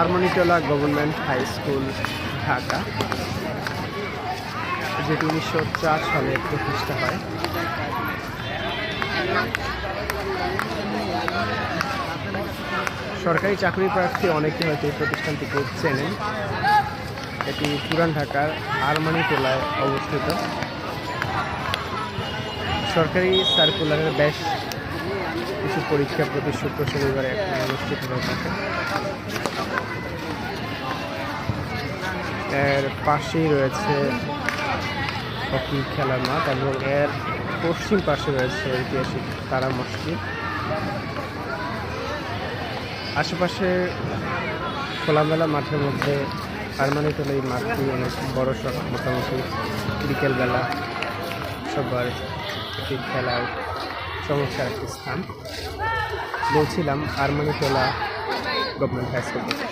Armanitola government high school, Dhaka, যেটি উনিশশো চার সালে প্রতিষ্ঠা হয়। সরকারি চাকরি প্রার্থী অনেকে হয়তো এই প্রতিষ্ঠানটিকে চেনেন। এটি পুরান ঢাকার আরমানিটোলায় অবস্থিত। সরকারি সার্কুলারের বেশ কিছু পরীক্ষা প্রতি শুক্র শনিবারে অনুষ্ঠিত হয়ে থাকে। এর পাশেই রয়েছে হকি খেলার মাঠ এবং এর পশ্চিম পাশে রয়েছে ঐতিহাসিক তারা মসজিদ আশেপাশে খোলামেলা মাঠের মধ্যে পারমানেন্ট এই মাঠটি অনেক বড় সড়, মোটামুটি বিকেলবেলা সবার একটি খেলার চমৎকার একটি স্থান বলছিলাম আরমানিটোলা গভর্নমেন্ট হাই স্কুল।